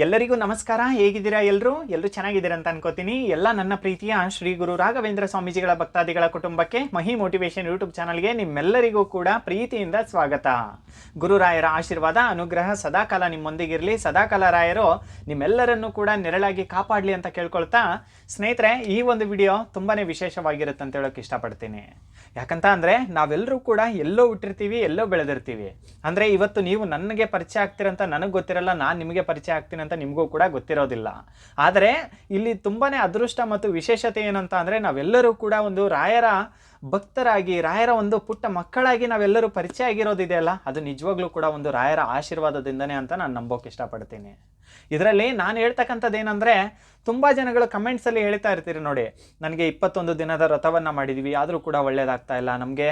ಎಲ್ಲರಿಗೂ ನಮಸ್ಕಾರ. ಹೇಗಿದ್ದೀರಾ ಎಲ್ಲರೂ ಎಲ್ಲರೂ ಚೆನ್ನಾಗಿದ್ದೀರಾ ಅಂತ ಅನ್ಕೋತೀನಿ. ಎಲ್ಲ ನನ್ನ ಪ್ರೀತಿಯ ಶ್ರೀ ಗುರು ರಾಘವೇಂದ್ರ ಸ್ವಾಮೀಜಿಗಳ ಭಕ್ತಾದಿಗಳ ಕುಟುಂಬಕ್ಕೆ ಮಹಿ ಮೋಟಿವೇಶನ್ ಯೂಟ್ಯೂಬ್ ಚಾನಲ್ಗೆ ನಿಮ್ಮೆಲ್ಲರಿಗೂ ಕೂಡ ಪ್ರೀತಿಯಿಂದ ಸ್ವಾಗತ. ಗುರುರಾಯರ ಆಶೀರ್ವಾದ, ಅನುಗ್ರಹ ಸದಾಕಾಲ ನಿಮ್ಮೊಂದಿಗಿರಲಿ. ಸದಾಕಾಲ ರಾಯರು, ನಿಮ್ಮೆಲ್ಲರನ್ನೂ ಕೂಡ ನೆರಳಾಗಿ ಕಾಪಾಡಲಿ ಅಂತ ಕೇಳ್ಕೊಳ್ತಾ ಸ್ನೇಹಿತರೆ, ಈ ಒಂದು ವಿಡಿಯೋ ತುಂಬಾನೇ ವಿಶೇಷವಾಗಿರುತ್ತೆ ಅಂತ ಹೇಳೋಕೆ ಇಷ್ಟಪಡ್ತೀನಿ. ಯಾಕಂತ ಅಂದರೆ ನಾವೆಲ್ಲರೂ ಕೂಡ ಎಲ್ಲೋ ಹುಟ್ಟಿರ್ತೀವಿ, ಎಲ್ಲೋ ಬೆಳೆದಿರ್ತೀವಿ. ಅಂದರೆ ಇವತ್ತು ನೀವು ನನಗೆ ಪರಿಚಯ ಆಗ್ತಿರಂತ ನನಗೆ ಗೊತ್ತಿರಲ್ಲ, ನಾನು ನಿಮಗೆ ಪರಿಚಯ ಆಗ್ತೀನಿ ಅಂತ ನಿಮಗೂ ಕೂಡ ಗೊತ್ತಿರೋದಿಲ್ಲ. ಆದರೆ ಇಲ್ಲಿ ತುಂಬಾನೇ ಅದೃಷ್ಟ ಮತ್ತು ವಿಶೇಷತೆ ಏನಂತ ಅಂದರೆ ನಾವೆಲ್ಲರೂ ಕೂಡ ಒಂದು ರಾಯರ ಭಕ್ತರಾಗಿ, ರಾಯರ ಒಂದು ಪುಟ್ಟ ಮಕ್ಕಳಾಗಿ ನಾವೆಲ್ಲರೂ ಪರಿಚಯ ಆಗಿರೋದಿದೆಯಲ್ಲ ಅದು ನಿಜವಾಗ್ಲೂ ಕೂಡ ಒಂದು ರಾಯರ ಆಶೀರ್ವಾದದಿಂದನೇ ಅಂತ ನಾನು ನಂಬೋಕೆ ಇಷ್ಟಪಡ್ತೀನಿ. ಇದರಲ್ಲಿ ನಾನು ಹೇಳ್ತಕ್ಕಂಥದ್ದು ಏನಂದರೆ ತುಂಬ ಜನಗಳು ಕಮೆಂಟ್ಸಲ್ಲಿ ಹೇಳ್ತಾ ಇರ್ತೀರಿ ನೋಡಿ, ನನಗೆ ಇಪ್ಪತ್ತೊಂದು ದಿನದ ವ್ರತವನ್ನು ಮಾಡಿದ್ವಿ, ಆದರೂ ಕೂಡ ಒಳ್ಳೇದಾಗ್ತಾ ಇಲ್ಲ, ನಮಗೆ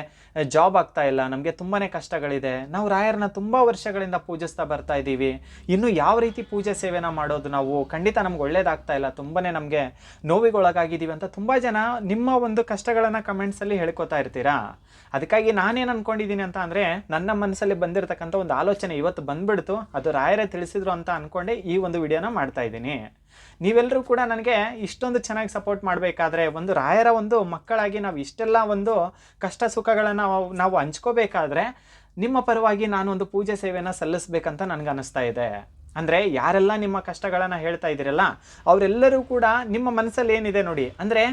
ಜಾಬ್ ಆಗ್ತಾ ಇಲ್ಲ, ನಮಗೆ ತುಂಬಾ ಕಷ್ಟಗಳಿದೆ, ನಾವು ರಾಯರನ್ನ ತುಂಬ ವರ್ಷಗಳಿಂದ ಪೂಜಿಸ್ತಾ ಬರ್ತಾ ಇದ್ದೀವಿ, ಇನ್ನು ಯಾವ ರೀತಿ ಪೂಜೆ ಸೇವೆನ ಮಾಡೋದು ನಾವು, ಖಂಡಿತ ನಮ್ಗೆ ಒಳ್ಳೇದಾಗ್ತಾ ಇಲ್ಲ ತುಂಬಾ ನಮಗೆ ನೋವಿಗೊಳಗಾಗಿದ್ದೀವಿ ಅಂತ ತುಂಬ ಜನ ನಿಮ್ಮ ಒಂದು ಕಷ್ಟಗಳನ್ನು ಕಮೆಂಟ್ಸಲ್ಲಿ ಹೇಳ್ಕೊತಾ ಇರ್ತೀರಾ? ಅದಕ್ಕಾಗಿ ನಾನೇನು ಅನ್ಕೊಂಡಿದ್ದೀನಿ ಅಂತ ಅಂದರೆ, ನನ್ನ ಮನಸ್ಸಲ್ಲಿ ಬಂದಿರತಕ್ಕಂಥ ಒಂದು ಆಲೋಚನೆ ಇವತ್ತು ಬಂದ್ಬಿಡ್ತು, ಅದು ರಾಯರೇ ತಿಳಿಸಿದ್ರು ಅಂತ ಅಂದ್ಕೊಂಡೆ ಒಂದು ವಿಡಿಯೋನ ಮಾಡ್ತಾ ಇದ್ದೀನಿ. ನೀವೆಲ್ಲರೂ ಕೂಡ ನನಗೆ ಇಷ್ಟೊಂದು ಚೆನ್ನಾಗಿ ಸಪೋರ್ಟ್ ಮಾಡಬೇಕಾದ್ರೆ ಒಂದು ರಾಯರ ಒಂದು ಮಕ್ಕಳಾಗಿ ನಾವು ಇಷ್ಟೆಲ್ಲ ಒಂದು ಕಷ್ಟ ಸುಖಗಳನ್ನು ನಾವು ನಾವು ಹಂಚ್ಕೋಬೇಕಾದ್ರೆ ನಿಮ್ಮ ಪರವಾಗಿ ನಾನು ಒಂದು ಪೂಜೆ ಸೇವೆಯನ್ನು ಸಲ್ಲಿಸ್ಬೇಕಂತ ನನಗೆ ಅನಿಸ್ತಾ ಇದೆ. ಅಂದರೆ ಯಾರೆಲ್ಲ ನಿಮ್ಮ ಕಷ್ಟಗಳನ್ನು ಹೇಳ್ತಾ ಇದ್ದೀರಲ್ಲ, ಅವರೆಲ್ಲರೂ ಕೂಡ ನಿಮ್ಮ ಮನಸ್ಸಲ್ಲಿ ಏನಿದೆ ನೋಡಿ, ಅಂದರೆ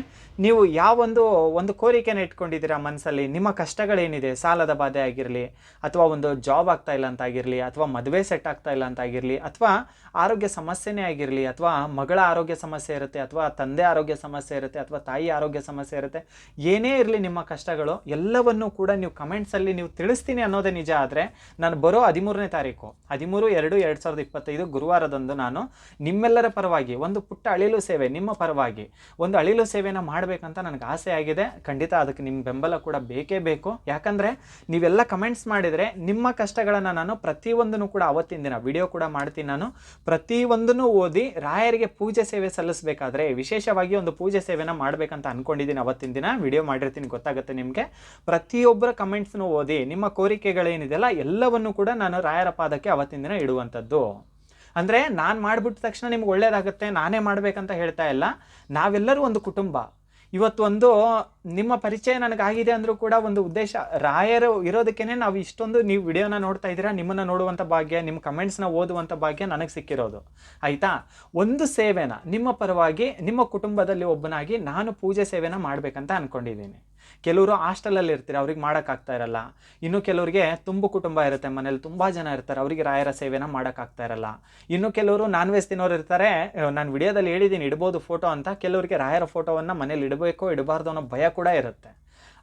ನೀವು ಯಾವೊಂದು, ಒಂದು ಕೋರಿಕೆನ ಇಟ್ಕೊಂಡಿದ್ದೀರಾ ಮನಸ್ಸಲ್ಲಿ ನಿಮ್ಮ ಕಷ್ಟಗಳೇನಿದೆ, ಸಾಲದ ಬಾಧೆ ಆಗಿರಲಿ, ಅಥವಾ ಒಂದು ಜಾಬ್ ಆಗ್ತಾ ಇಲ್ಲ ಅಂತ ಆಗಿರಲಿ, ಅಥವಾ ಮದುವೆ ಸೆಟ್ ಆಗ್ತಾ ಇಲ್ಲ ಅಂತ ಆಗಿರಲಿ, ಅಥವಾ ಆರೋಗ್ಯ ಸಮಸ್ಯೆನೇ ಆಗಿರಲಿ, ಅಥವಾ ಮಗಳ ಆರೋಗ್ಯ ಸಮಸ್ಯೆ ಇರುತ್ತೆ, ಅಥವಾ ತಂದೆ ಆರೋಗ್ಯ ಸಮಸ್ಯೆ ಇರುತ್ತೆ, ಅಥವಾ ತಾಯಿ ಆರೋಗ್ಯ ಸಮಸ್ಯೆ ಇರುತ್ತೆ, ಏನೇ ಇರಲಿ ನಿಮ್ಮ ಕಷ್ಟಗಳು, ಎಲ್ಲವನ್ನೂ ಕೂಡ ನೀವು ಕಮೆಂಟ್ಸಲ್ಲಿ ನೀವು ತಿಳಿಸ್ತೀನಿ ಅನ್ನೋದೇ ನಿಜ ಆದರೆ, ನಾನು ಬರೋ ಹದಿಮೂರನೇ ತಾರೀಕು, ಹದಿಮೂರು ಎರಡು ಎರಡು ಸಾವಿರದ ಇಪ್ಪತ್ತೈದು ಗುರುವಾರದಂದು ನಾನು ನಿಮ್ಮೆಲ್ಲರ ಪರವಾಗಿ ಒಂದು ಪುಟ್ಟ ಅಳಿಲು ಸೇವೆ, ನಿಮ್ಮ ಪರವಾಗಿ ಒಂದು ಅಳಿಲು ಸೇವೆನ ಮಾಡಬೇಕಂತ ನನಗೆ ಆಸೆ ಆಗಿದೆ. ಖಂಡಿತ ಅದಕ್ಕೆ ನಿಮ್ಮ ಬೆಂಬಲ ಕೂಡ ಬೇಕೇ ಬೇಕು. ಯಾಕಂದರೆ ನೀವೆಲ್ಲ ಕಮೆಂಟ್ಸ್ ಮಾಡಿದರೆ ನಿಮ್ಮ ಕಷ್ಟಗಳನ್ನು ನಾನು ಪ್ರತಿಯೊಂದನ್ನು ಕೂಡ ಅವತ್ತಿನ ದಿನ ವಿಡಿಯೋ ಕೂಡ ಮಾಡ್ತೀನಿ ನಾನು. ಪ್ರತಿಯೊಂದನ್ನು ಓದಿ ರಾಯರಿಗೆ ಪೂಜೆ ಸೇವೆ ಸಲ್ಲಿಸಬೇಕಾದ್ರೆ ವಿಶೇಷವಾಗಿ ಒಂದು ಪೂಜೆ ಸೇವೆನ ಮಾಡಬೇಕಂತ ಅನ್ಕೊಂಡಿದ್ದೀನಿ ಅವತ್ತಿನ ದಿನ. ವಿಡಿಯೋ ಮಾಡಿರ್ತೀನಿ, ಗೊತ್ತಾಗುತ್ತೆ ನಿಮಗೆ. ಪ್ರತಿಯೊಬ್ಬರ ಕಮೆಂಟ್ಸ್ನು ಓದಿ ನಿಮ್ಮ ಕೋರಿಕೆಗಳೇನಿದೆಯಲ್ಲ ಎಲ್ಲವನ್ನು ಕೂಡ ನಾನು ರಾಯರ ಪಾದಕ್ಕೆ ಅವತ್ತಿನ ದಿನ ಇಡುವಂಥದ್ದು. ಅಂದರೆ ನಾನು ಮಾಡಿಬಿಟ್ಟ ತಕ್ಷಣ ನಿಮ್ಗೆ ಒಳ್ಳೇದಾಗುತ್ತೆ, ನಾನೇ ಮಾಡಬೇಕಂತ ಹೇಳ್ತಾ ಇಲ್ಲ. ನಾವೆಲ್ಲರೂ ಒಂದು ಕುಟುಂಬ. ಇವತ್ತು ಒಂದು ನಿಮ್ಮ ಪರಿಚಯ ನನಗಾಗಿದೆ ಅಂದರೂ ಕೂಡ ಒಂದು ಉದ್ದೇಶ, ರಾಯರು ಇರೋದಕ್ಕೇ ನಾವು ಇಷ್ಟೊಂದು ನೀವು ವಿಡಿಯೋನ ನೋಡ್ತಾ ಇದ್ದೀರಾ, ನಿಮ್ಮನ್ನು ನೋಡುವಂಥ ಭಾಗ್ಯ, ನಿಮ್ಮ ಕಮೆಂಟ್ಸ್ನ ಓದುವಂಥ ಭಾಗ್ಯ ನನಗೆ ಸಿಕ್ಕಿರೋದು. ಆಯಿತಾ? ಒಂದು ಸೇವೆನ ನಿಮ್ಮ ಪರವಾಗಿ, ನಿಮ್ಮ ಕುಟುಂಬದಲ್ಲಿ ಒಬ್ಬನಾಗಿ ನಾನು ಪೂಜೆ ಸೇವೆನ ಮಾಡಬೇಕಂತ ಅಂದ್ಕೊಂಡಿದ್ದೀನಿ ಕೆಲವರು ಹಾಸ್ಟೆಲಲ್ಲಿ ಇರ್ತೀರಿ, ಅವ್ರಿಗೆ ಮಾಡೋಕ್ಕಾಗ್ತಾ ಇರಲ್ಲ. ಇನ್ನು ಕೆಲವರಿಗೆ ತುಂಬು ಕುಟುಂಬ ಇರುತ್ತೆ, ಮನೇಲಿ ತುಂಬ ಜನ ಇರ್ತಾರೆ, ಅವರಿಗೆ ರಾಯರ ಸೇವೆನ ಮಾಡೋಕ್ಕಾಗ್ತಾ ಇರಲ್ಲ. ಇನ್ನು ಕೆಲವರು ನಾನ್ ವೆಜ್ ತಿನ್ನೋರು ಇರ್ತಾರೆ ನಾನು ವಿಡಿಯೋದಲ್ಲಿ ಹೇಳಿದ್ದೀನಿ ಇಡ್ಬೋದು ಫೋಟೋ ಅಂತ, ಕೆಲವರಿಗೆ ರಾಯರ ಫೋಟೋವನ್ನು ಮನೇಲಿ ಇಡಬೇಕೋ, ಇಡಬಾರ್ದು ಅನ್ನೋ ಭಯ ಕೂಡ ಇರುತ್ತೆ.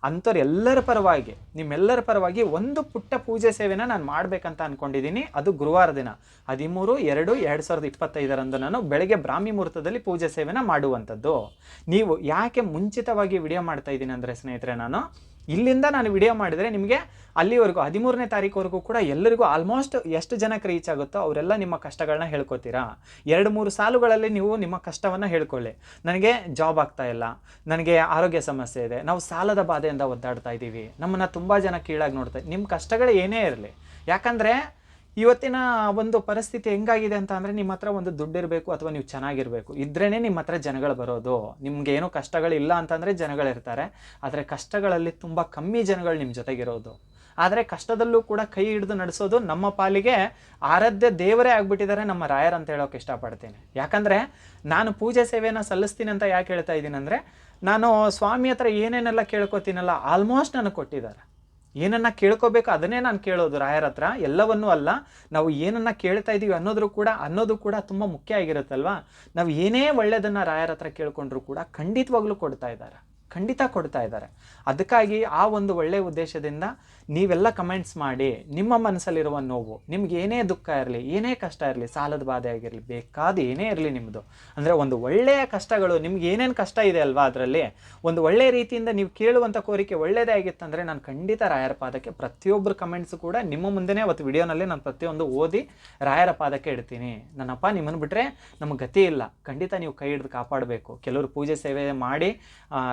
ಅಂಥವ್ರು ಎಲ್ಲರ ಪರವಾಗಿ, ನಿಮ್ಮೆಲ್ಲರ ಪರವಾಗಿ ಒಂದು ಪುಟ್ಟ ಪೂಜೆ ಸೇವೆನ ನಾನು ಮಾಡಬೇಕಂತ ಅಂದ್ಕೊಂಡಿದ್ದೀನಿ ಅದು ಗುರುವಾರ ದಿನ. ಹದಿಮೂರು, ಎರಡು ಎರಡು ಸಾವಿರದ ಇಪ್ಪತ್ತೈದರಂದು ನಾನು ಬೆಳಗ್ಗೆ ಬ್ರಾಹ್ಮಿ ಮುಹೂರ್ತದಲ್ಲಿ ಪೂಜೆ ಸೇವೆನ ಮಾಡುವಂಥದ್ದು. ನೀವು ಯಾಕೆ ಮುಂಚಿತವಾಗಿ ವಿಡಿಯೋ ಮಾಡ್ತಾ ಇದ್ದೀನಿ ಅಂದರೆ ಸ್ನೇಹಿತರೆ ನಾನು ಇಲ್ಲಿಂದ ನಾನು ವಿಡಿಯೋ ಮಾಡಿದರೆ ನಿಮಗೆ ಅಲ್ಲಿವರೆಗೂ, ಹದಿಮೂರನೇ ತಾರೀಕುವರೆಗೂ ಕೂಡ ಎಲ್ಲರಿಗೂ ಆಲ್ಮೋಸ್ಟ್ ಎಷ್ಟು ಜನಕ್ಕೆ ರೀಚ್ ಆಗುತ್ತೋ ಅವರೆಲ್ಲ ನಿಮ್ಮ ಕಷ್ಟಗಳನ್ನ ಹೇಳ್ಕೊತೀರಾ? ಎರಡು, ಮೂರು ಸಾಲುಗಳಲ್ಲಿ ನೀವು ನಿಮ್ಮ ಕಷ್ಟವನ್ನು ಹೇಳ್ಕೊಳ್ಳಿ. ನನಗೆ ಜಾಬ್ ಆಗ್ತಾ ಇಲ್ಲ. ನನಗೆ ಆರೋಗ್ಯ ಸಮಸ್ಯೆ ಇದೆ. ನಾವು ಸಾಲದ ಬಾಧೆಯಿಂದ ಒದ್ದಾಡ್ತಾ ಇದ್ದೀವಿ. ನಮ್ಮನ್ನು ತುಂಬ ಜನ ಕೀಳಾಗಿ ನೋಡ್ತಾ ನಿಮ್ಮ ಕಷ್ಟಗಳು ಏನೇ ಇರಲಿ. ಯಾಕಂದರೆ ಇವತ್ತಿನ ಒಂದು ಪರಿಸ್ಥಿತಿ ಹೆಂಗಾಗಿದೆ ಅಂತ ಅಂದರೆ ನಿಮ್ಮ ಹತ್ರ ಒಂದು ದುಡ್ಡು ಇರಬೇಕು ಅಥವಾ ನೀವು ಚೆನ್ನಾಗಿರಬೇಕು. ಇದ್ರೇ ನಿಮ್ಮ ಹತ್ರ ಜನಗಳು ಬರೋದು. ನಿಮ್ಗೆ ಏನೋ ಕಷ್ಟಗಳಿಲ್ಲ ಅಂತಂದರೆ ಜನಗಳಿರ್ತಾರೆ. ಆದರೆ ಕಷ್ಟಗಳಲ್ಲಿ ತುಂಬ ಕಮ್ಮಿ ಜನಗಳು ನಿಮ್ಮ ಜೊತೆಗಿರೋದು. ಆದರೆ ಕಷ್ಟದಲ್ಲೂ ಕೂಡ ಕೈ ಹಿಡಿದು ನಡೆಸೋದು ನಮ್ಮ ಪಾಲಿಗೆ ಆರಾಧ್ಯ ದೇವರೇ ಆಗಿಬಿಟ್ಟಿದ್ದಾರೆ ನಮ್ಮ ರಾಯರ್ ಅಂತ ಹೇಳೋಕೆ ಇಷ್ಟಪಡ್ತೀನಿ. ಯಾಕಂದರೆ ನಾನು ಪೂಜೆ ಸೇವೆಯನ್ನು ಸಲ್ಲಿಸ್ತೀನಿ ಅಂತ ಯಾಕೆ ಹೇಳ್ತಾ ಇದ್ದೀನಿ ಅಂದರೆ, ನಾನು ಸ್ವಾಮಿ ಹತ್ರ ಏನೇನೆಲ್ಲ ಕೇಳ್ಕೊತೀನಲ್ಲ ಆಲ್ಮೋಸ್ಟ್ ನನಗೆ ಕೊಟ್ಟಿದ್ದಾರೆ. ಏನನ್ನ ಕೇಳ್ಕೋಬೇಕು ಅದನ್ನೇ ನಾನು ಕೇಳೋದು ರಾಯರ ಹತ್ರ. ಎಲ್ಲವನ್ನೂ ಅಲ್ಲ, ನಾವು ಏನನ್ನ ಕೇಳ್ತಾ ಇದ್ದೀವಿ ಅನ್ನೋದ್ರು ಕೂಡ, ಅನ್ನೋದು ಕೂಡ ತುಂಬ ಮುಖ್ಯ ಆಗಿರುತ್ತಲ್ವಾ? ನಾವು ಏನೇ ಒಳ್ಳೆಯದನ್ನು ರಾಯರ ಹತ್ರ ಕೇಳ್ಕೊಂಡ್ರು ಕೂಡ ಖಂಡಿತವಾಗ್ಲೂ ಕೊಡ್ತಾ ಇದ್ದಾರೆ. ಖಂಡಿತ ಕೊಡ್ತಾ ಇದ್ದಾರೆ. ಅದಕ್ಕಾಗಿ ಆ ಒಂದು ಒಳ್ಳೆಯ ಉದ್ದೇಶದಿಂದ ನೀವೆಲ್ಲ ಕಮೆಂಟ್ಸ್ ಮಾಡಿ ನಿಮ್ಮ ಮನಸ್ಸಲ್ಲಿರುವ ನೋವು, ನಿಮ್ಗೆ ಏನೇ ದುಃಖ ಇರಲಿ, ಏನೇ ಕಷ್ಟ ಇರಲಿ, ಸಾಲದ ಬಾಧೆ ಆಗಿರಲಿ, ಬೇಕಾದ ಏನೇ ಇರಲಿ ನಿಮ್ಮದು ಅಂದರೆ ಒಂದು ಒಳ್ಳೆಯ ಕಷ್ಟಗಳು, ನಿಮ್ಗೆ ಏನೇನು ಕಷ್ಟ ಇದೆ ಅಲ್ವಾ ಅದರಲ್ಲಿ? ಒಂದು ಒಳ್ಳೆಯ ರೀತಿಯಿಂದ ನೀವು ಕೇಳುವಂಥ ಕೋರಿಕೆ ಒಳ್ಳೆಯದೇ ಆಗಿತ್ತಂದರೆ ನಾನು ಖಂಡಿತ ರಾಯರ ಪಾದಕ್ಕೆ ಪ್ರತಿಯೊಬ್ಬರು ಕಮೆಂಟ್ಸ್ ಕೂಡ ನಿಮ್ಮ ಮುಂದೆನೇ ಅವತ್ತು ವಿಡಿಯೋನಲ್ಲಿ ನಾನು ಪ್ರತಿಯೊಂದು ಓದಿ ರಾಯರ ಪಾದಕ್ಕೆ ಇಡ್ತೀನಿ. ನನ್ನಪ್ಪ ನಿಮ್ಮನ್ನು ಬಿಟ್ಟರೆ ನಮಗೆ ಗತಿ ಇಲ್ಲ. ಖಂಡಿತ ನೀವು ಕೈ ಹಿಡಿದು ಕಾಪಾಡಬೇಕು. ಕೆಲವರು ಪೂಜೆ ಸೇವೆ ಮಾಡಿ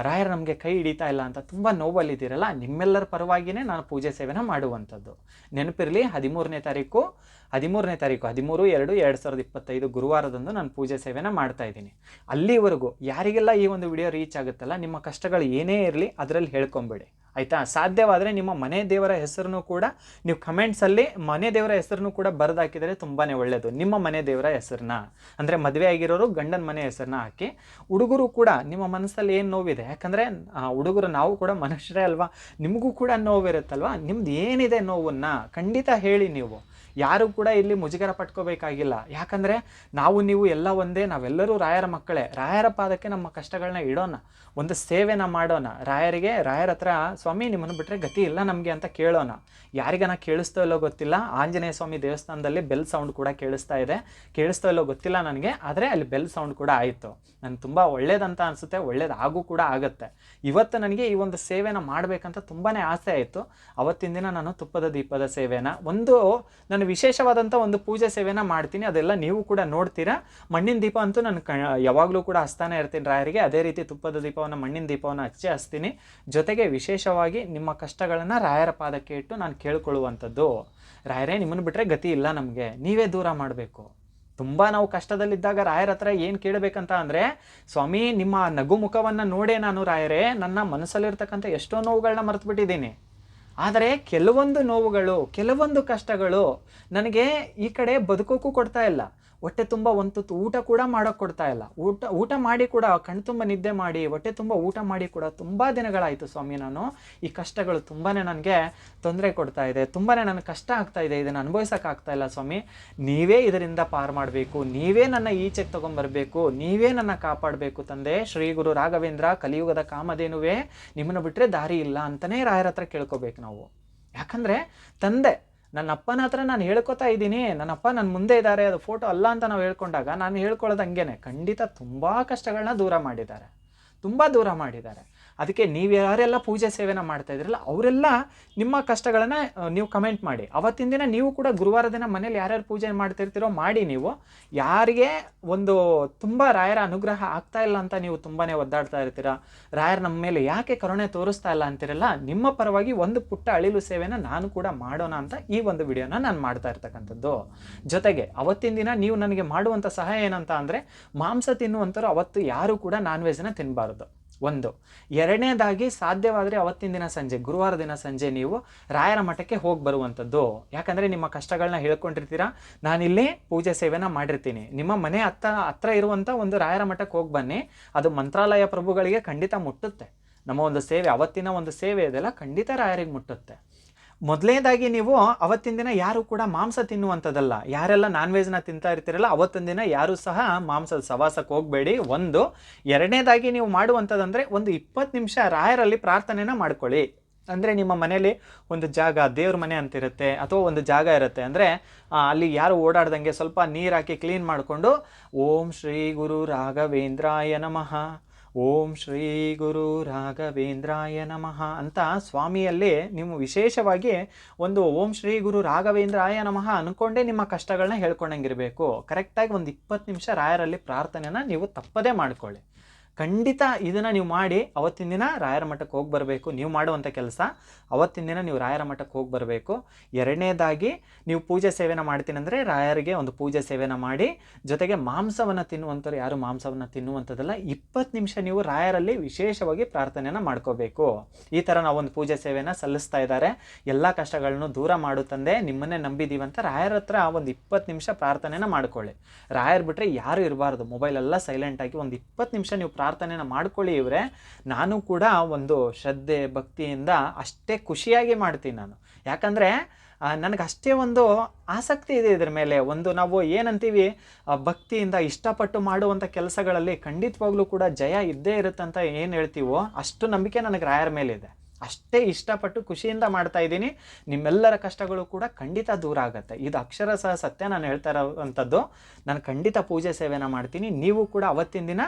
ರಾಯರ ನಮಗೆ ಕೈ ಹಿಡಿತಾ ಇಲ್ಲ ಅಂತ ತುಂಬ ನೋವಲ್ಲಿದ್ದೀರಲ್ಲ, ನಿಮ್ಮೆಲ್ಲರ ಪರವಾಗಿಯೇ ನಾನು ಪೂಜೆ ಸೇವೆನ ಮಾಡುವಂಥದ್ದು. ನೆನಪಿರಲಿ, ಹದಿಮೂರನೇ ತಾರೀಕು ಹದಿಮೂರನೇ ತಾರೀಕು, ಹದಿಮೂರು, ಎರಡು ಎರಡು ಸಾವಿರದ ಇಪ್ಪತ್ತೈದು ಗುರುವಾರದಂದು ನಾನು ಪೂಜೆ ಸೇವೆನ ಮಾಡ್ತಾ ಇದ್ದೀನಿ. ಅಲ್ಲಿವರೆಗೂ ಯಾರಿಗೆಲ್ಲ ಈ ಒಂದು ವಿಡಿಯೋ ರೀಚ್ ಆಗುತ್ತಲ್ಲ, ನಿಮ್ಮ ಕಷ್ಟಗಳು ಏನೇ ಇರಲಿ ಅದರಲ್ಲಿ ಹೇಳ್ಕೊಂಬೇಡಿ. ಆಯಿತಾ? ಸಾಧ್ಯವಾದರೆ ನಿಮ್ಮ ಮನೆ ದೇವರ ಹೆಸರನ್ನು ಕೂಡ ನೀವು ಕಮೆಂಟ್ಸಲ್ಲಿ ಮನೆ ದೇವರ ಹೆಸರನ್ನು ಕೂಡ ಬರೆದಾಕಿದರೆ ತುಂಬಾ ಒಳ್ಳೆಯದು ನಿಮ್ಮ ಮನೆ ದೇವರ ಹೆಸರನ್ನ. ಅಂದರೆ ಮದುವೆ ಆಗಿರೋರು ಗಂಡನ ಮನೆ ಹೆಸರನ್ನ ಹಾಕಿ, ಹುಡುಗರು ಕೂಡ ನಿಮ್ಮ ಮನಸ್ಸಲ್ಲಿ ಏನು ನೋವಿದೆ? ಯಾಕಂದರೆ ಹುಡುಗರು ನಾವು ಕೂಡ ಮನುಷ್ಯರೇ ಅಲ್ವಾ? ನಿಮಗೂ ಕೂಡ ನೋವಿರುತ್ತಲ್ವಾ? ನಿಮ್ದು ಏನಿದೆ ನೋವನ್ನು? ಖಂಡಿತ ಹೇಳಿ ನೀವು. ಯಾರು ಕೂಡ ಇಲ್ಲಿ ಮುಜುಗರ ಪಟ್ಕೋಬೇಕಾಗಿಲ್ಲ. ಯಾಕಂದರೆ ನಾವು ನೀವು ಎಲ್ಲ ಒಂದೇ, ನಾವೆಲ್ಲರೂ ರಾಯರ ಮಕ್ಕಳೇ. ರಾಯರ ಪಾದಕ್ಕೆ ನಮ್ಮ ಕಷ್ಟಗಳನ್ನ ಇಡೋಣ. ಒಂದು ಸೇವೆನ ಮಾಡೋಣ. ರಾಯರಿಗೆ, ರಾಯರ ಹತ್ರ, ಸ್ವಾಮಿ, ನಿಮ್ಮನ್ನು ಬಿಟ್ಟರೆ ಗತಿ ಇಲ್ಲ ನಮಗೆ ಅಂತ ಕೇಳೋಣ. ಯಾರಿಗನ ಕೇಳಿಸ್ತೋ ಇಲ್ಲೋ ಗೊತ್ತಿಲ್ಲ. ಆಂಜನೇಯ ಸ್ವಾಮಿ ದೇವಸ್ಥಾನದಲ್ಲಿ ಬೆಲ್ ಸೌಂಡ್ ಕೂಡ ಕೇಳಿಸ್ತಾ ಇದೆ. ಕೇಳಿಸ್ತೋ ಇಲ್ಲೋ ಗೊತ್ತಿಲ್ಲ ನನಗೆ, ಆದರೆ ಅಲ್ಲಿ ಬೆಲ್ ಸೌಂಡ್ ಕೂಡ ಆಯಿತು. ನನಗೆ ತುಂಬ ಒಳ್ಳೇದಂತ ಅನಿಸುತ್ತೆ ಒಳ್ಳೇದಾಗೂ ಕೂಡ ಆಗುತ್ತೆ. ಇವತ್ತು ನನಗೆ ಈ ಒಂದು ಸೇವೆನ ಮಾಡಬೇಕಂತ ತುಂಬಾ ಆಸೆ ಆಯಿತು. ಅವತ್ತಿನ ದಿನ ನಾನು ತುಪ್ಪದ ದೀಪದ ಸೇವೆನ. ಒಂದು ನಾನು ವಿಶೇಷವಾದಂಥ ಒಂದು ಪೂಜೆ ಸೇವೆನ ಮಾಡ್ತೀನಿ. ಅದೆಲ್ಲ ನೀವು ಕೂಡ ನೋಡ್ತೀರಾ. ಮಣ್ಣಿನ ದೀಪ ಅಂತೂ ನಾನು ಕ, ಯಾವಾಗಲೂ ಕೂಡ ಹಸ್ತಾನೆ ಇರ್ತೀನಿ ರಾಯರಿಗೆ. ಅದೇ ರೀತಿ ತುಪ್ಪದ ದೀಪವನ್ನು, ಮಣ್ಣಿನ ದೀಪವನ್ನು ಹಚ್ಚಿ ಹಚ್ತೀನಿ. ಜೊತೆಗೆ ವಿಶೇಷವಾಗಿ ನಿಮ್ಮ ಕಷ್ಟಗಳನ್ನು ರಾಯರ ಪಾದಕ್ಕೆ ಇಟ್ಟು ನಾನು ಕೇಳ್ಕೊಳ್ಳುವಂಥದ್ದು. ರಾಯರೇ, ನಿಮ್ಮನ್ನು ಬಿಟ್ಟರೆ ಗತಿ ಇಲ್ಲ ನಮಗೆ. ನೀವೇ ದೂರ ಮಾಡಬೇಕು. ತುಂಬ ನಾವು ಕಷ್ಟದಲ್ಲಿದ್ದಾಗ ರಾಯರ ಹತ್ರ ಏನು ಕೇಳಬೇಕಂತ ಅಂದರೆ, ಸ್ವಾಮಿ, ನಿಮ್ಮ ನಗು ಮುಖವನ್ನು ನೋಡೇ ನಾನು ರಾಯರೇ. ನನ್ನ ಮನಸ್ಸಲ್ಲಿರ್ತಕ್ಕಂಥ ಎಷ್ಟೋ ನೋವುಗಳನ್ನ ಮರೆತುಬಿಟ್ಟಿದ್ದೀನಿ. ಆದರೆ ಕೆಲವೊಂದು ನೋವುಗಳು ಕೆಲವೊಂದು ಕಷ್ಟಗಳು ನನಗೆ ಈ ಕಡೆ ಬದುಕೋಕ್ಕೂ ಕೊಡ್ತಾ ಇಲ್ಲ. ಹೊಟ್ಟೆ ತುಂಬ ಒಂದು ತುತ್ತು ಊಟ ಕೂಡ ಮಾಡೋಕ್ಕೆ ಕೊಡ್ತಾ ಇಲ್ಲ. ಊಟ ಊಟ ಮಾಡಿ ಕೂಡ ಕಣ್ಣು ತುಂಬ ನಿದ್ದೆ ಮಾಡಿ, ಹೊಟ್ಟೆ ತುಂಬ ಊಟ ಮಾಡಿ ಕೂಡ ತುಂಬ ದಿನಗಳಾಯಿತು ಸ್ವಾಮಿ ನಾನು. ಈ ಕಷ್ಟಗಳು ತುಂಬಾ ನನಗೆ ತೊಂದರೆ ಕೊಡ್ತಾ ಇದೆ ತುಂಬಾ ನನಗೆ ಕಷ್ಟ ಆಗ್ತಾ ಇದೆ, ಇದನ್ನು ಅನುಭವಿಸೋಕ್ಕಾಗ್ತಾ ಇಲ್ಲ ಸ್ವಾಮಿ. ನೀವೇ ಇದರಿಂದ ಪಾರು ಮಾಡಬೇಕು, ನೀವೇ ನನ್ನ ಈಚೆಗೆ ತೊಗೊಂಬರಬೇಕು, ನೀವೇ ನನ್ನ ಕಾಪಾಡಬೇಕು ತಂದೆ. ಶ್ರೀ ಗುರು ರಾಘವೇಂದ್ರ, ಕಲಿಯುಗದ ಕಾಮಧೇನುವೆ, ನಿಮ್ಮನ್ನು ಬಿಟ್ಟರೆ ದಾರಿ ಇಲ್ಲ ಅಂತಲೇ ರಾಯರ ಹತ್ರ ಕೇಳ್ಕೊಬೇಕು ನಾವು. ಯಾಕಂದರೆ ತಂದೆ ನನ್ನ ಅಪ್ಪನ ಹತ್ರ ನಾನು ಹೇಳ್ಕೊತಾ ಇದ್ದೀನಿ. ನನ್ನ ಅಪ್ಪ ನನ್ನ ಮುಂದೆ ಇದ್ದಾರೆ, ಅದು ಫೋಟೋ ಅಲ್ಲ ಅಂತ ನಾವು ಹೇಳ್ಕೊಂಡಾಗ ನಾನು ಹೇಳ್ಕೊಳ್ಳೋದು ಹಂಗೇನೆ. ಖಂಡಿತ ತುಂಬ ಕಷ್ಟಗಳನ್ನ ದೂರ ಮಾಡಿದ್ದಾರೆ. ತುಂಬ ದೂರ ಮಾಡಿದ್ದಾರೆ. ಅದಕ್ಕೆ ನೀವು ಯಾರೆಲ್ಲ ಪೂಜೆ ಸೇವೆನ ಮಾಡ್ತಾ ಇದ್ರಲ್ಲ, ಅವರೆಲ್ಲ ನಿಮ್ಮ ಕಷ್ಟಗಳನ್ನು ನೀವು ಕಮೆಂಟ್ ಮಾಡಿ. ಅವತ್ತಿನ ದಿನ ನೀವು ಕೂಡ ಗುರುವಾರ ದಿನ ಮನೇಲಿ ಯಾರ್ಯಾರು ಪೂಜೆ ಮಾಡ್ತಿರ್ತೀರೋ ಮಾಡಿ ನೀವು. ಯಾರಿಗೆ ಒಂದು ತುಂಬ ರಾಯರ ಅನುಗ್ರಹ ಆಗ್ತಾ ಇಲ್ಲ ಅಂತ ನೀವು ತುಂಬಾ ಒದ್ದಾಡ್ತಾ ಇರ್ತೀರಾ? ರಾಯರ್ ನಮ್ಮ ಮೇಲೆ ಯಾಕೆ ಕರುಣೆ ತೋರಿಸ್ತಾ ಇಲ್ಲ ಅಂತಿರಲ್ಲ, ನಿಮ್ಮ ಪರವಾಗಿ ಒಂದು ಪುಟ್ಟ ಅಳಿಲು ಸೇವೆನ ನಾನು ಕೂಡ ಮಾಡೋಣ ಅಂತ ಈ ಒಂದು ವಿಡಿಯೋನ ನಾನು ಮಾಡ್ತಾ ಇರ್ತಕ್ಕಂಥದ್ದು. ಜೊತೆಗೆ ಅವತ್ತಿನ ದಿನ ನೀವು ನನಗೆ ಮಾಡುವಂಥ ಸಹಾಯ ಏನಂತ ಅಂದರೆ, ಮಾಂಸ ತಿನ್ನುವಂಥವ್ರು ಅವತ್ತು ಯಾರು ಕೂಡ ನಾನ್ ವೆಜ್ನ ತಿನ್ನಬಾರ್ದು ಒಂದು. ಎರಡನೇದಾಗಿ ಸಾಧ್ಯವಾದರೆ ಅವತ್ತಿನ ದಿನ ಸಂಜೆ, ಗುರುವಾರ ದಿನ ಸಂಜೆ ನೀವು ರಾಯರ ಮಠಕ್ಕೆ ಹೋಗಿ ಬರುವಂಥದ್ದು. ಯಾಕಂದರೆ ನಿಮ್ಮ ಕಷ್ಟಗಳನ್ನ ಹೇಳ್ಕೊಂಡಿರ್ತೀರಾ? ನಾನಿಲ್ಲಿ ಪೂಜೆ ಸೇವೆನ ಮಾಡಿರ್ತೀನಿ. ನಿಮ್ಮ ಮನೆ ಹತ್ತ ಹತ್ರ ಇರುವಂಥ ಒಂದು ರಾಯರ ಮಠಕ್ಕೆ ಹೋಗಿ ಬನ್ನಿ. ಅದು ಮಂತ್ರಾಲಯ ಪ್ರಭುಗಳಿಗೆ ಖಂಡಿತ ಮುಟ್ಟುತ್ತೆ. ನಮ್ಮ ಒಂದು ಸೇವೆ, ಅವತ್ತಿನ ಒಂದು ಸೇವೆ ಇದೆಲ್ಲ ಖಂಡಿತ ರಾಯರಿಗೆ ಮುಟ್ಟುತ್ತೆ. ಮೊದಲನೇದಾಗಿ ನೀವು ಅವತ್ತಿನ ದಿನ ಯಾರು ಕೂಡ ಮಾಂಸ ತಿನ್ನುವಂಥದ್ದಲ್ಲ. ಯಾರೆಲ್ಲ ನಾನ್ ವೆಜ್ನ ತಿಂತಾ ಇರ್ತೀರಲ್ಲ, ಅವತ್ತಿನ ದಿನ ಯಾರು ಸಹ ಮಾಂಸದ ಸವಾಸಕ್ಕೆ ಹೋಗಬೇಡಿ. ಒಂದು, ಎರಡನೇದಾಗಿ ನೀವು ಮಾಡುವಂಥದ್ದಂದರೆ ಒಂದು ಇಪ್ಪತ್ತು ನಿಮಿಷ ರಾಯರಲ್ಲಿ ಪ್ರಾರ್ಥನೆನ ಮಾಡ್ಕೊಳ್ಳಿ. ಅಂದರೆ ನಿಮ್ಮ ಮನೆಯಲ್ಲಿ ಒಂದು ಜಾಗ, ದೇವ್ರ ಮನೆ ಅಂತಿರುತ್ತೆ, ಅಥವಾ ಒಂದು ಜಾಗ ಇರುತ್ತೆ. ಅಂದರೆ ಅಲ್ಲಿ ಯಾರು ಓಡಾಡ್ದಂಗೆ ಸ್ವಲ್ಪ ನೀರು ಹಾಕಿ ಕ್ಲೀನ್ ಮಾಡಿಕೊಂಡು, ಓಂ ಶ್ರೀ ಗುರು ರಾಘವೇಂದ್ರಾಯ ನಮಃ. ಓಂ ಶ್ರೀ ಗುರು ರಾಘವೇಂದ್ರಾಯ ನಮಃ ಅಂತ ಸ್ವಾಮಿಯಲ್ಲಿ ನೀವು ವಿಶೇಷವಾಗಿ ಒಂದು ಓಂ ಶ್ರೀ ಗುರು ರಾಘವೇಂದ್ರಾಯ ನಮಃ ಅನ್ಕೊಂಡೇ ನಿಮ್ಮ ಕಷ್ಟಗಳನ್ನ ಹೇಳ್ಕೊಂಡಂಗಿರಬೇಕು. ಕರೆಕ್ಟಾಗಿ ಒಂದು ಇಪ್ಪತ್ತು ನಿಮಿಷ ರಾಯರಲ್ಲಿ ಪ್ರಾರ್ಥನೆಯನ್ನು ನೀವು ತಪ್ಪದೇ ಮಾಡ್ಕೊಳ್ಳಿ. ಖಂಡಿತ ಇದನ್ನು ನೀವು ಮಾಡಿ, ಅವತ್ತಿನ ದಿನ ರಾಯರ ಮಠಕ್ಕೆ ಹೋಗಿ ಬರಬೇಕು. ನೀವು ಮಾಡುವಂಥ ಕೆಲಸ, ಅವತ್ತಿನ ದಿನ ನೀವು ರಾಯರ ಮಠಕ್ಕೆ ಹೋಗಿ ಬರಬೇಕು. ಎರಡನೇದಾಗಿ ನೀವು ಪೂಜೆ ಸೇವೆನ ಮಾಡ್ತೀನಿ ಅಂದರೆ ರಾಯರಿಗೆ ಒಂದು ಪೂಜೆ ಸೇವೆನ ಮಾಡಿ, ಜೊತೆಗೆ ಮಾಂಸವನ್ನು ತಿನ್ನುವಂಥವ್ರು ಯಾರು ಮಾಂಸವನ್ನು ತಿನ್ನುವಂಥದ್ದಲ್ಲ ಇಪ್ಪತ್ತು ನಿಮಿಷ ನೀವು ರಾಯರಲ್ಲಿ ವಿಶೇಷವಾಗಿ ಪ್ರಾರ್ಥನೆಯನ್ನು ಮಾಡ್ಕೋಬೇಕು. ಈ ಥರ ನಾವೊಂದು ಪೂಜೆ ಸೇವೆನ ಸಲ್ಲಿಸ್ತಾ ಇದ್ದಾರೆ. ಎಲ್ಲ ಕಷ್ಟಗಳನ್ನು ದೂರ ಮಾಡುತ್ತಂದೆ ತಂದೆ, ನಿಮ್ಮನ್ನೇ ನಂಬಿದೀವಿ ಅಂತ ರಾಯರ ಹತ್ರ ಒಂದು ಇಪ್ಪತ್ತು ನಿಮಿಷ ಪ್ರಾರ್ಥನೆನ ಮಾಡ್ಕೊಳ್ಳಿ. ರಾಯರ್ ಬಿಟ್ಟರೆ ಯಾರು ಇರಬಾರ್ದು. ಮೊಬೈಲೆಲ್ಲ ಸೈಲೆಂಟಾಗಿ ಒಂದು ಇಪ್ಪತ್ತು ನಿಮಿಷ ನೀವು ಪ್ರಾರ್ಥನೆನ ಮಾಡ್ಕೊಳ್ಳಿ ಇವರೇ. ನಾನು ಕೂಡ ಒಂದು ಶ್ರದ್ಧೆ, ಭಕ್ತಿಯಿಂದ ಅಷ್ಟೇ ಖುಷಿಯಾಗಿ ಮಾಡ್ತೀನಿ ನಾನು. ಯಾಕಂದರೆ ನನಗೆ ಅಷ್ಟೇ ಒಂದು ಆಸಕ್ತಿ ಇದೆ ಇದ್ರ ಮೇಲೆ. ಒಂದು ನಾವು ಏನಂತೀವಿ ಭಕ್ತಿಯಿಂದ ಇಷ್ಟಪಟ್ಟು ಮಾಡುವಂಥ ಕೆಲಸಗಳಲ್ಲಿ ಖಂಡಿತವಾಗ್ಲೂ ಕೂಡ ಜಯ ಇದ್ದೇ ಇರುತ್ತಂತ ಏನು ಹೇಳ್ತೀವೋ ಅಷ್ಟು ನಂಬಿಕೆ ನನಗೆ ರಾಯರ ಮೇಲಿದೆ. ಅಷ್ಟೇ ಇಷ್ಟಪಟ್ಟು ಖುಷಿಯಿಂದ ಮಾಡ್ತಾ ಇದ್ದೀನಿ. ನಿಮ್ಮೆಲ್ಲರ ಕಷ್ಟಗಳು ಕೂಡ ಖಂಡಿತ ದೂರ ಆಗುತ್ತೆ. ಇದು ಅಕ್ಷರ ಸಹ ಸತ್ಯ ನಾನು ಹೇಳ್ತಾ ಇರೋವಂಥದ್ದು. ನಾನು ಖಂಡಿತ ಪೂಜೆ ಸೇವೆನ ಮಾಡ್ತೀನಿ. ನೀವು ಕೂಡ ಅವತ್ತಿನ ದಿನ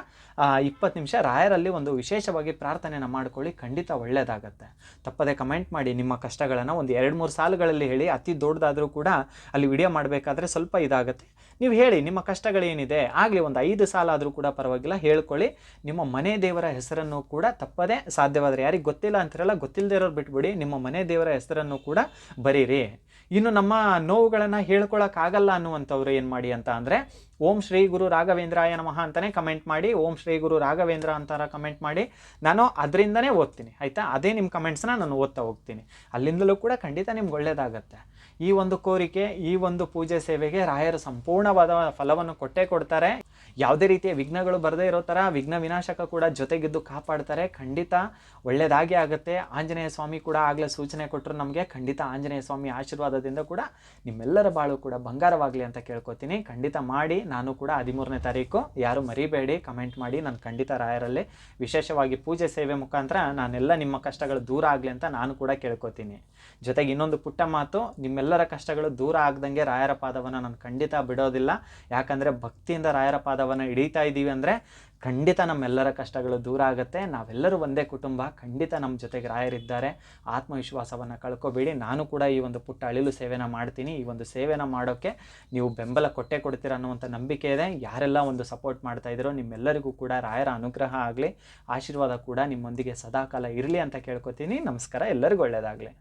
ಇಪ್ಪತ್ತು ನಿಮಿಷ ರಾಯರಲ್ಲಿ ಒಂದು ವಿಶೇಷವಾಗಿ ಪ್ರಾರ್ಥನೆನ ಮಾಡ್ಕೊಳ್ಳಿ. ಖಂಡಿತ ಒಳ್ಳೆಯದಾಗತ್ತೆ ತಪ್ಪದೆ ಕಮೆಂಟ್ ಮಾಡಿ ನಿಮ್ಮ ಕಷ್ಟಗಳನ್ನು ಒಂದು ಎರಡು ಮೂರು ಸಾಲುಗಳಲ್ಲಿ ಹೇಳಿ, ಅತಿ ದೊಡ್ಡದಾದರೂ ಕೂಡ ಅಲ್ಲಿ ವಿಡಿಯೋ ಮಾಡಬೇಕಾದ್ರೆ ಸ್ವಲ್ಪ ಇದಾಗುತ್ತೆ. ನೀವು ಹೇಳಿ, ನಿಮ್ಮ ಕಷ್ಟಗಳೇನಿದೆ, ಆಗಲಿ ಒಂದು ಐದು ಸಾಲ ಆದರೂ ಕೂಡ ಪರವಾಗಿಲ್ಲ, ಹೇಳ್ಕೊಳ್ಳಿ. ನಿಮ್ಮ ಮನೆ ದೇವರ ಹೆಸರನ್ನು ಕೂಡ ತಪ್ಪದೇ ಸಾಧ್ಯವಾದರೆ ಯಾರಿಗೆ ಗೊತ್ತಿಲ್ಲ ಅಂತಿರಲ್ಲ ಗೊತ್ತಿಲ್ಲದೆ ಇರೋರು ಬಿಟ್ಬಿಡಿ, ನಿಮ್ಮ ಮನೆ ದೇವರ ಹೆಸರನ್ನು ಕೂಡ ಬರೀರಿ. ಇನ್ನು ನಮ್ಮ ನೋವುಗಳನ್ನು ಹೇಳ್ಕೊಳಕ್ಕಾಗಲ್ಲ ಅನ್ನುವಂಥವ್ರು ಏನು ಮಾಡಿ ಅಂತ ಅಂದರೆ ಓಂ ಶ್ರೀ ಗುರು ರಾಘವೇಂದ್ರಾಯ ನಮಃ ಅಂತಲೇ ಕಮೆಂಟ್ ಮಾಡಿ, ಓಂ ಶ್ರೀ ಗುರು ರಾಘವೇಂದ್ರ ಅಂತಾರ ಕಮೆಂಟ್ ಮಾಡಿ, ನಾನು ಅದರಿಂದನೇ ಓದ್ತೀನಿ, ಆಯಿತಾ? ಅದೇ ನಿಮ್ಮ ಕಮೆಂಟ್ಸ್ನ ನಾನು ಓದ್ತಾ ಹೋಗ್ತೀನಿ. ಅಲ್ಲಿಂದಲೂ ಕೂಡ ಖಂಡಿತ ನಿಮ್ಗೆ ಒಳ್ಳೆಯದಾಗತ್ತೆ ಈ ಒಂದು ಕೋರಿಕೆ, ಈ ಒಂದು ಪೂಜೆ ಸೇವೆಗೆ ರಾಯರು ಸಂಪೂರ್ಣವಾದ ಫಲವನ್ನು ಕೊಟ್ಟೇ ಕೊಡ್ತಾರೆ. ಯಾವುದೇ ರೀತಿಯ ವಿಘ್ನಗಳು ಬರದೇ ಇರೋ ಥರ ವಿಘ್ನ ವಿನಾಶಕ ಕೂಡ ಜೊತೆಗಿದ್ದು ಕಾಪಾಡ್ತಾರೆ. ಖಂಡಿತ ಒಳ್ಳೆಯದಾಗೇ ಆಗುತ್ತೆ. ಆಂಜನೇಯ ಸ್ವಾಮಿ ಕೂಡ ಆಗಲೇ ಸೂಚನೆ ಕೊಟ್ಟರು ನಮಗೆ. ಖಂಡಿತ ಆಂಜನೇಯ ಸ್ವಾಮಿ ಆಶೀರ್ವಾದದಿಂದ ಕೂಡ ನಿಮ್ಮೆಲ್ಲರ ಬಾಳು ಕೂಡ ಬಂಗಾರವಾಗಲಿ ಅಂತ ಕೇಳ್ಕೊತೀನಿ. ಖಂಡಿತ ಮಾಡಿ ನಾನು ಕೂಡ ಹದಿಮೂರನೇ ತಾರೀಕು. ಯಾರು ಮರಿಬೇಡಿ ಕಮೆಂಟ್ ಮಾಡಿ, ನಾನು ಖಂಡಿತ ರಾಯರಲ್ಲಿ ವಿಶೇಷವಾಗಿ ಪೂಜೆ ಸೇವೆ ಮುಖಾಂತರ ನಾನೆಲ್ಲ ನಿಮ್ಮ ಕಷ್ಟಗಳು ದೂರ ಆಗಲಿ ಅಂತ ನಾನು ಕೂಡ ಕೇಳ್ಕೊತೀನಿ. ಜೊತೆಗೆ ಇನ್ನೊಂದು ಪುಟ್ಟ ಮಾತು, ನಿಮ್ಮೆಲ್ಲರ ಕಷ್ಟಗಳು ದೂರ ಆಗ್ದಂಗೆ ರಾಯರ ಪಾದವನ್ನು ನಾನು ಖಂಡಿತ ಬಿಡೋದಿಲ್ಲ. ಯಾಕಂದರೆ ಭಕ್ತಿಯಿಂದ ರಾಯರ ಪಾದವನ್ನು ಹಿಡಿತಾ ಇದ್ದೀವಿ ಅಂದರೆ ಖಂಡಿತ ನಮ್ಮೆಲ್ಲರ ಕಷ್ಟಗಳು ದೂರ ಆಗುತ್ತೆ. ನಾವೆಲ್ಲರೂ ಒಂದೇ ಕುಟುಂಬ, ಖಂಡಿತ ನಮ್ಮ ಜೊತೆಗೆ ರಾಯರಿದ್ದಾರೆ. ಆತ್ಮವಿಶ್ವಾಸವನ್ನು ಕಳ್ಕೊಬೇಡಿ. ನಾನು ಕೂಡ ಈ ಒಂದು ಪುಟ್ಟ ಅಳಿಲು ಸೇವೆನ ಮಾಡ್ತೀನಿ. ಈ ಒಂದು ಸೇವೆನ ಮಾಡೋಕ್ಕೆ ನೀವು ಬೆಂಬಲ ಕೊಟ್ಟೆ ಕೊಡ್ತೀರ ಅನ್ನುವಂಥ ನಂಬಿಕೆ ಇದೆ. ಯಾರೆಲ್ಲ ಒಂದು ಸಪೋರ್ಟ್ ಮಾಡ್ತಾ ಇದ್ದೀರೋ ನಿಮ್ಮೆಲ್ಲರಿಗೂ ಕೂಡ ರಾಯರ ಅನುಗ್ರಹ ಆಗಲಿ. ಆಶೀರ್ವಾದ ಕೂಡ ನಿಮ್ಮೊಂದಿಗೆ ಸದಾಕಾಲ ಇರಲಿ ಅಂತ ಕೇಳ್ಕೊತೀನಿ. ನಮಸ್ಕಾರ. ಎಲ್ಲರಿಗೂ ಒಳ್ಳೆಯದಾಗಲಿ